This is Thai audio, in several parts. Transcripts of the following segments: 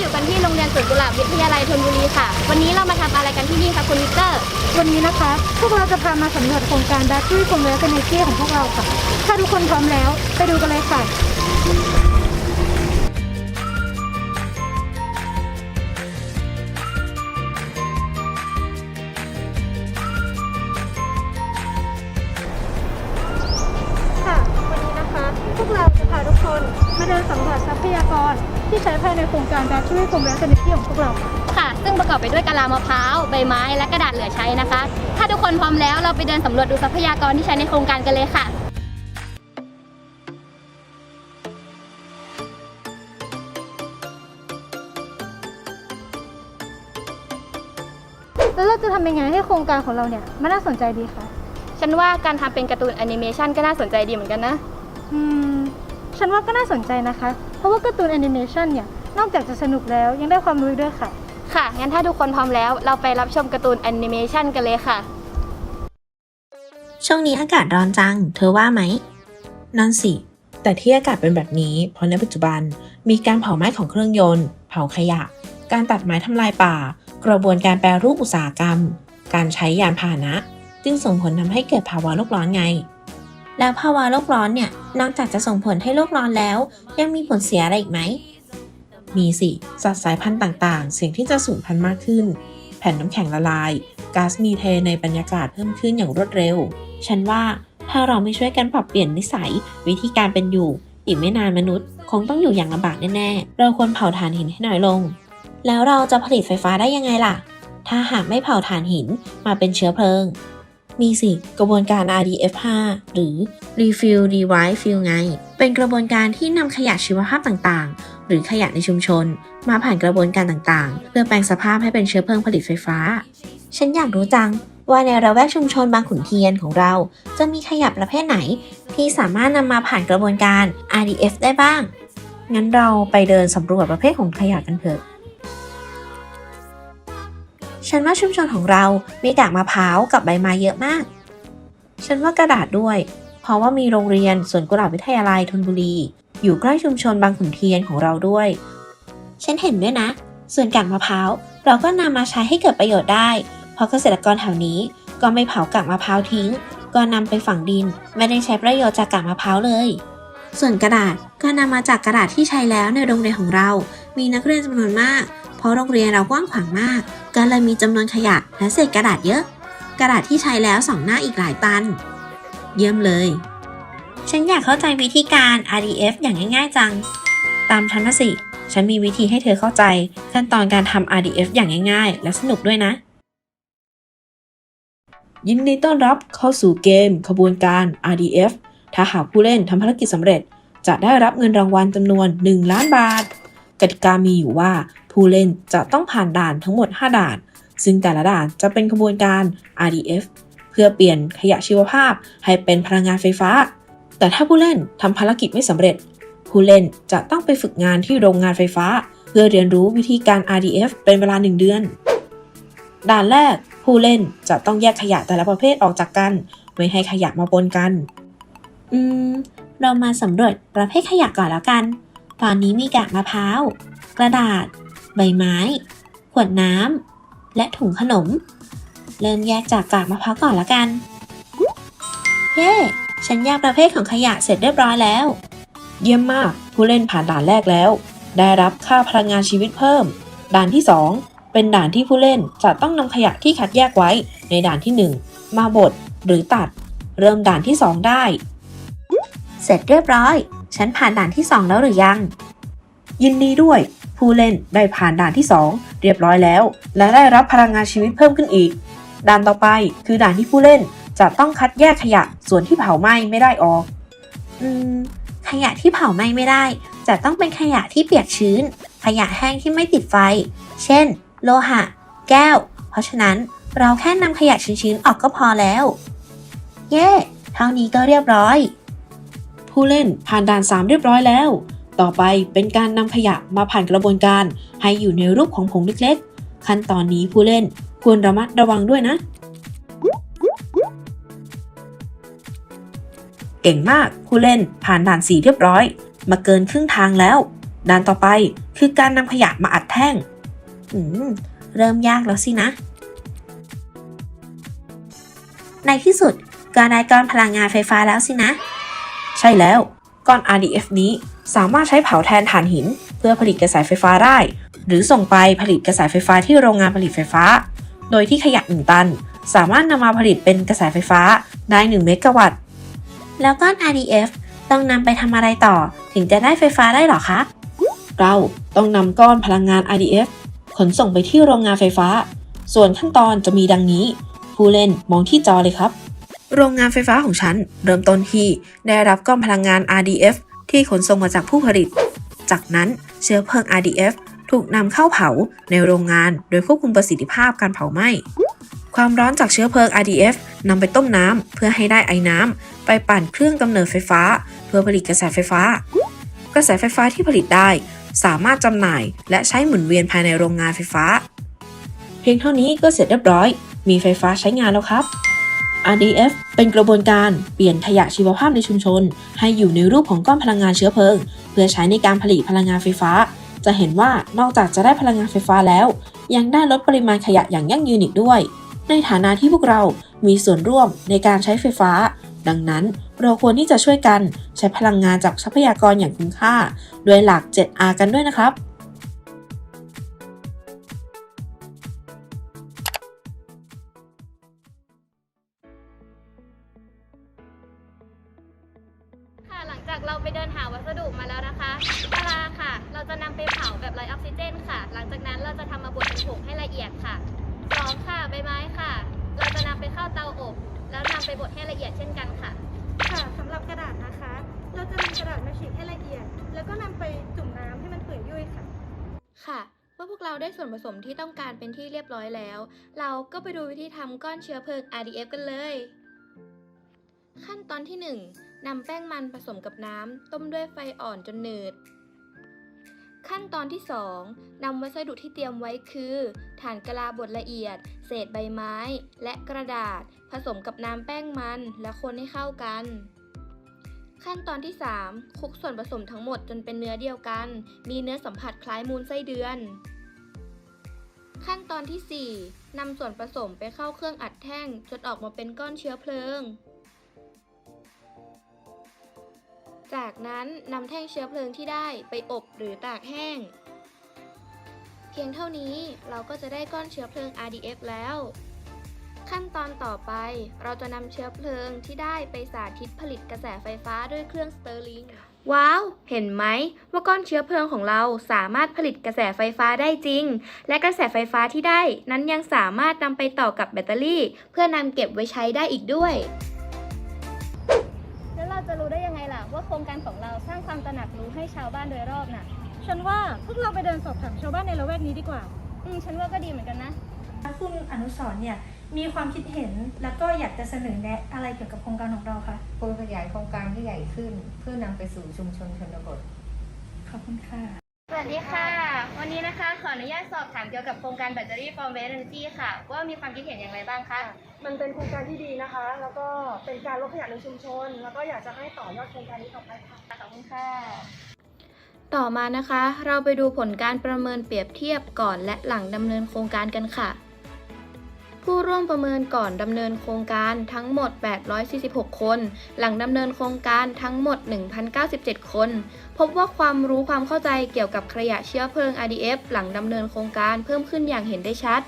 อยู่กันที่โรงเรียนสวนกุหลาบวิทยาลัยธนบุรีค่ะ วันนี้เรามาทำอะไรกันที่นี่คะคุณวิกเตอร์ วันนี้นะคะ พวกเราจะพามาสำรวจโครงการ Battery from Waste Energy ของพวกเราค่ะ ถ้าทุกคนพร้อมแล้ว ไปดูกันเลยค่ะ ที่ใช้ภายในโครงการ Battery from Waste Energy ของพวกเราค่ะค่ะ ซึ่งประกอบไปด้วยกะลามะพร้าว ใบไม้ และกระดาษเหลือใช้นะคะ ถ้าทุกคนพร้อมแล้วเราไปเดินสำรวจดูทรัพยากรที่ใช้ในโครงการกันเลยค่ะ แล้วเราจะทำยังไงให้โครงการของเราเนี่ยมันน่าสนใจดีคะฉันว่าการทำเป็นการ์ตูนแอนิเมชันก็น่าสนใจดีเหมือนกันนะ อืม ฉันว่าก็น่าสนใจนะคะ เพราะว่าการ์ตูนแอนิเมชันเนี่ย นอกจากจะสนุกแล้วยังได้ความรู้อีกด้วยค่ะ ค่ะ งั้นถ้าทุกคนพร้อมแล้วเราไปรับชมการ์ตูนแอนิเมชันกันเลยค่ะ ช่วงนี้อากาศร้อนจัง เธอว่าไหม นั่นสิ แต่ที่อากาศเป็นแบบนี้ เพราะในปัจจุบันมีการเผาไหม้ของเครื่องยนต์ เผาขยะ การตัดไม้ทำลายป่า กระบวนการแปรรูปอุตสาหกรรม การใช้ยานพาหนะ จึงส่งผลทำให้เกิดภาวะโลกร้อนไง แล้วภาวะโลกร้อนเนี่ย นอกจากจะส่งผลให้โลกร้อนแล้ว ยังมีผลเสียอะไรอีกไหม มีสิสัตว์สายพันธุ์ต่างๆ เสี่ยงที่จะสูญพันธุ์มากขึ้น แผ่นน้ำแข็งละลาย ก๊าซมีเทในบรรยากาศเพิ่มขึ้นอย่างรวดเร็ว ฉันว่าถ้าเราไม่ช่วยกันปรับเปลี่ยนนิสัย วิธีการเป็นอยู่ อีกไม่นานมนุษย์ คงต้องอยู่อย่างลำบากแน่ๆ เราควรเผาถ่านหินให้น้อยลง แล้วเราจะผลิตไฟฟ้าได้ยังไงล่ะ ถ้าหากไม่เผาถ่านหินมาเป็นเชื้อเพลิง มีสิกระบวนการ RDF5 หรือ Refill Rewind Fill ไง เป็นกระบวนการที่นำขยะชีวภาพต่างๆ หรือขยะในชุมชน มาผ่านกระบวนการต่างๆ เพื่อแปลงสภาพให้เป็นเชื้อเพลิงผลิตไฟฟ้า ฉันอยากรู้จังว่าในระแวกชุมชนบางขุนเทียนของเรา จะมีขยะประเภทไหน ที่สามารถนำมาผ่านกระบวนการ RDF ได้บ้าง งั้นเราไปเดินสำรวจประเภทของขยะกันเถอะ ฉันว่าชุมชนของเรามีกากมะพร้าวกับใบไม้เยอะมาก ฉันว่ากระดาษด้วย เพราะว่ามีโรงเรียนสวนกุหลาบวิทยาลัยธนบุรี อยู่ใกล้ชุมชนบางขุนเทียนของเราด้วย ฉันเห็นด้วยนะ ส่วนกากมะพร้าวเราก็นำมาใช้ให้เกิดประโยชน์ได้ เพราะเกษตรกรแถวนี้ก็ไม่เผากากมะพร้าวทิ้ง ก็นำไปฝังดิน ไม่ได้ใช้ประโยชน์จากกากมะพร้าวเลย ส่วนกระดาษก็นำมาจากกระดาษที่ใช้แล้วในโรงเรียนของเรา มีนักเรียนจำนวนมาก เพราะโรงเรียนเรากว้างขวางมาก ก็เลยมีจำนวนขยะและเศษกระดาษเยอะ กระดาษที่ใช้แล้วสองหน้าอีกหลายตัน เยี่ยมเลย ฉันอยากเข้าใจวิธีการ RDF อย่างง่าย ๆ จัง ตามฉันมาสิ ฉันมีวิธีให้เธอเข้าใจ ขั้นตอนการทำ RDF อย่างง่าย ๆ และสนุกด้วยนะ ยินดีต้อนรับเข้าสู่เกมขบวนการ RDF ถ้าหากผู้เล่นทำภารกิจสำเร็จ จะได้รับเงินรางวัลจำนวน 1 ล้านบาทกติกามีอยู่ว่า ผู้เล่นจะต้องผ่านด่านทั้งหมด 5 ด่าน ซึ่งแต่ละด่านจะเป็นขบวนการ RDF เพื่อเปลี่ยนขยะชีวภาพให้เป็นพลังงานไฟฟ้า แต่ถ้าผู้เล่นทำภารกิจไม่สำเร็จ ผู้เล่นจะต้องไปฝึกงานที่โรงงานไฟฟ้า เพื่อเรียนรู้วิธีการ RDF เป็นเวลา 1 เดือน ด่านแรก ผู้เล่นจะต้องแยกขยะแต่ละประเภทออกจากกัน ไม่ให้ขยะมาปนกัน อืม เรามาสำรวจประเภทขยะก่อนแล้วกัน ตอนนี้มีกากมะพร้าว กระดาษ ใบไม้ ขวดน้ำ และถุงขนม เริ่มแยกจากกากมะพร้าวก่อนล้วกัน เย้ ฉันแยกประเภทของขยะเสร็จเรียบร้อยแล้ว เยี่ยมมาก ผู้เล่นผ่านด่านแรกแล้ว ได้รับค่าพลังงานชีวิตเพิ่ม ด่านที่ 2 เป็นด่านที่ผู้เล่นจะต้องนำขยะที่คัดแยกไว้ในด่านที่ 1 มาบดหรือตัด เริ่มด่านที่ 2 ได้ เสร็จเรียบร้อย ฉันผ่านด่านที่ 2 แล้วหรือยัง ยินดีด้วย ผู้เล่นได้ผ่านด่านที่ 2 เรียบร้อยแล้ว และได้รับพลังงานชีวิตเพิ่มขึ้นอีก ด่านต่อไปคือด่านที่ผู้เล่นจะต้องคัดแยกขยะส่วนที่เผาไหม้ไม่ได้ออก อืม ขยะที่เผาไหม้ไม่ได้ จะต้องเป็นขยะที่เปียกชื้น ขยะแห้งที่ไม่ติดไฟ เช่น โลหะ แก้ว เพราะฉะนั้นเราแค่นำขยะชื้นๆออกก็พอแล้ว เย้ เท่านี้ก็เรียบร้อย ผู้เล่นผ่านด่าน 3 เรียบร้อยแล้ว ต่อไปเป็นการนำขยะมาผ่านกระบวนการ ให้อยู่ในรูปของผงเล็กๆ ขั้นตอนนี้ผู้เล่นควรระมัดระวังด้วยนะ เก่งมากผู้เล่นผ่านด่าน4เรียบร้อย มาเกินครึ่งทางแล้ว ด่านต่อไปคือการนำขยะมาอัดแท่ง อืม เริ่มยากแล้วสินะ ในที่สุดก็ได้ก้อนพลังงานไฟฟ้าแล้วสินะ ใช่แล้ว ก้อน RDF นี้สามารถใช้เผาแทนถ่านหิน เพื่อผลิตกระแสไฟฟ้าได้ หรือส่งไปผลิตกระแสไฟฟ้าที่โรงงานผลิตไฟฟ้า โดยที่ขยะ1ตัน สามารถนำมาผลิตเป็นกระแสไฟฟ้าได้ 1 เมกะวัตต์ แล้วก้อน RDF ต้องนำไปทำอะไรต่อ ถึงจะได้ไฟฟ้าได้หรอคะ เราต้องนำก้อนพลังงาน RDF ขนส่งไปที่โรงงานไฟฟ้า ส่วนขั้นตอนจะมีดังนี้ ผู้เล่นมองที่จอเลยครับ โรงงานไฟฟ้าของฉัน เริ่มต้นที่ได้รับก้อนพลังงาน RDF ที่ขนส่งมาจากผู้ผลิต จากนั้นเชื้อเพลิง RDF ถูกนำเข้าเผาในโรงงานโดยควบคุมประสิทธิภาพการเผาไหม้ ความร้อนจากเชื้อเพลิง RDF นำไปต้มน้ำเพื่อให้ได้ไอน้ำไปปั่นเครื่องกำเนิดไฟฟ้า เพื่อผลิตกระแสไฟฟ้า กระแสไฟฟ้าที่ผลิตได้ สามารถจำหน่ายและใช้หมุนเวียนภายในโรงงานไฟฟ้า เพียงเท่านี้ก็เสร็จเรียบร้อย มีไฟฟ้าใช้งานแล้วครับ RDF เป็นกระบวนการเปลี่ยนขยะชีวภาพในชุมชน ให้อยู่ในรูปของก้อนพลังงานเชื้อเพลิง เพื่อใช้ในการผลิตพลังงานไฟฟ้า จะเห็นว่านอกจากจะได้พลังงานไฟฟ้าแล้ว ยังได้ลดปริมาณขยะอย่างยั่งยืนอีกด้วย ในฐานะที่พวกเรามีส่วนร่วมในการใช้ไฟฟ้า ดังนั้นเราควรที่จะช่วยกันใช้พลังงานจากทรัพยากรอย่างคุ้มค่า ด้วยหลัก 7R กันด้วยนะครับ มื่อพวกเราได้ส่วนผสมที่ต้องการเป็นที่เรียบร้อยแล้ว เราก็ไปดูวิธีทำก้อนเชื้อเพลิง RDF กันเลย ขั้นตอนที่ 1นำแป้งมันผสมกับน้ำต้มด้วยไฟอ่อนจนหนืด ขั้นตอนที่2นำวัสดุที่เตรียมไว้คือถ่านกะลาบดละเอียด เศษใบไม้ และกระดาษ ผสมกับน้ำแป้งมันและคนให้เข้ากัน ขั้นตอนที่ 3 คลุกส่วนผสมทั้งหมดจนเป็นเนื้อเดียวกัน มีเนื้อสัมผัสคล้ายมูลไส้เดือน ขั้นตอนที่4นำส่วนผสมไปเข้าเครื่องอัดแท่งจนออกมาเป็นก้อนเชื้อเพลิง จากนั้นนำแท่งเชื้อเพลิงที่ได้ไปอบหรือตากแห้ง เพียงเท่านี้เราก็จะได้ก้อนเชื้อเพลิง RDF แล้ว ขั้นตอนต่อไป เราจะนำเชื้อเพลิงที่ได้ไปสาธิตผลิตกระแสไฟฟ้าด้วยเครื่องสเตอร์ลิง ว้าว เห็นไหมว่าก้อนเชื้อเพลิงของเราสามารถผลิตกระแสไฟฟ้าได้จริง และกระแสไฟฟ้าที่ได้นั้นยังสามารถนำไปต่อกับแบตเตอรี่ เพื่อนำเก็บไว้ใช้ได้อีกด้วย แล้วเราจะรู้ได้ยังไงล่ะ ว่าโครงการของเราสร้างความตระหนักรู้ให้ชาวบ้านโดยรอบน่ะ ฉันว่าพวกเราไปเดินสอบถามชาวบ้านในละแวกนี้ดีกว่า อืมฉันว่าก็ดีเหมือนกันนะ คุณอนุสรณ์เนี่ยมีความคิดเห็นแล้วก็อยากจะเสนอแนะอะไรเกี่ยวกับโครงการของเราคะควรขยายโครงการให้ใหญ่ขึ้น เพื่อนำไปสู่ชุมชนชนบท ขอบคุณค่ะ สวัสดีค่ะ วันนี้นะคะขออนุญาตสอบถามเกี่ยวกับโครงการแบตเตอรี่ from waste energy ค่ะ ว่ามีความคิดเห็นอย่างไรบ้างคะ มันเป็นโครงการที่ดีนะคะ แล้วก็เป็นการลดขยะในชุมชน แล้วก็อยากจะให้ต่อยอดโครงการนี้ต่อไปค่ะ ขอบคุณค่ะ ต่อมานะคะ เราไปดูผลการประเมินเปรียบเทียบก่อนและหลังดำเนินโครงการกันค่ะ ผู้ร่วมประเมินก่อนดำเนินโครงการทั้งหมด 846 คน หลังดำเนินโครงการทั้งหมด 1,097 คน พบว่าความรู้ความเข้าใจเกี่ยวกับขยะเชื้อเพลิง RDF หลังดำเนินโครงการเพิ่มขึ้นอย่างเห็นได้ชัด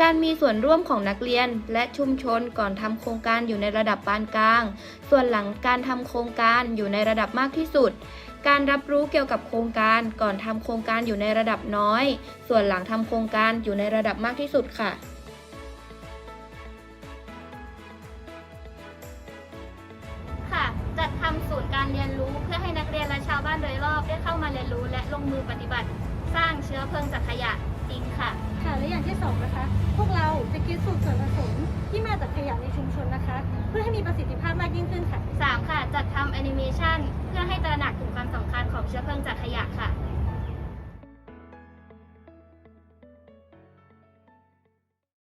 การมีส่วนร่วมของนักเรียนและชุมชนก่อนทำโครงการอยู่ในระดับปานกลาง ส่วนหลังการทำโครงการอยู่ในระดับมากที่สุดการรับรู้เกี่ยวกับโครงการก่อนทำโครงการอยู่ในระดับน้อย ส่วนหลังทำโครงการอยู่ในระดับมากที่สุดค่ะค่ะ จัดทำศูนย์การเรียนรู้เพื่อให้นักเรียนและชาวบ้านโดยรอบได้เข้ามาเรียนรู้และลงมือปฏิบัติ สร้างเชื้อเพลิงจากขยะจริงค่ะ ค่ะและอย่างที่สองนะคะ พวกเราจะคิดสูตรส่วนผสมที่มาจากขยะในชุมชนนะคะ เพื่อให้มีประสิทธิภาพมากยิ่งขึ้นค่ะ 3. ค่ะจัดทำแอนิเมชันเพื่อให้ตระหนักถึงความสำคัญของเชื้อเพลิงจากขยะค่ะ